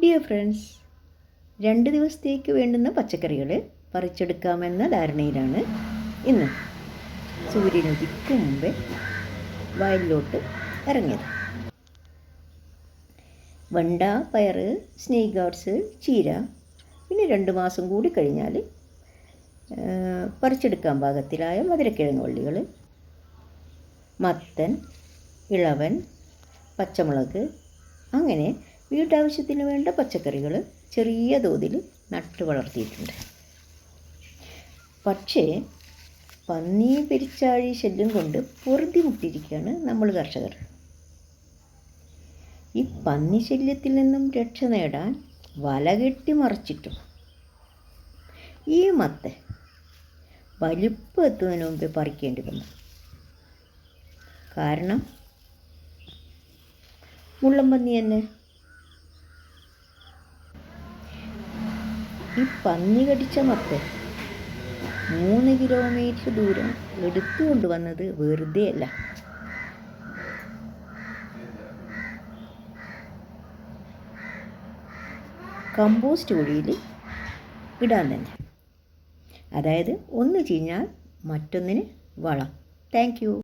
Dear friends രണ്ട് ദിവസത്തേക്ക് വേണ്ടുന്ന പച്ചക്കറികൾ പറിച്ചെടുക്കാമെന്ന ധാരണയിലാണ് ഇന്ന് സൂര്യൻ ഉദിക്കും മുമ്പേ വയലിലോട്ട് ഇറങ്ങിയത്. വണ്ട പയറ് സ്നേക്ക് ഗാർഡ്സ് ചീര പിന്നെ രണ്ട് മാസം കൂടി കഴിഞ്ഞാൽ പറിച്ചെടുക്കാൻ പാകത്തിലായ മധുരക്കിഴങ്ങ് വള്ളികൾ മത്തൻ ഇളവൻ പച്ചമുളക് അങ്ങനെ വീട്ടാവശ്യത്തിന് വേണ്ട പച്ചക്കറികൾ ചെറിയ തോതിൽ നട്ടു വളർത്തിയിട്ടുണ്ട്. പക്ഷേ പന്നി പെരിച്ചാഴി ശല്യം കൊണ്ട് പൊറുതി മുട്ടിരിക്കുകയാണ് നമ്മൾ കർഷകർ. ഈ പന്നി ശല്യത്തിൽ നിന്നും രക്ഷ നേടാൻ വല കെട്ടി മറച്ചിട്ടു. ഈ മത്ത വലിപ്പം എത്തുന്നതിന് മുമ്പേ പറിക്കേണ്ടി വന്നു. കാരണം മുള്ളംപന്നി തന്നെ ഈ പന്നി കടിച്ച മത്ത മൂന്ന് കിലോമീറ്റർ ദൂരം എടുത്തു കൊണ്ടുവന്നത് വെറുതെ അല്ല. കമ്പോസ്റ്റ് കുഴിയിൽ ഇടാൻ തന്നെ. അതായത് ഒന്ന് ചീഞ്ഞാൽ മറ്റൊന്നിന് വളം. താങ്ക്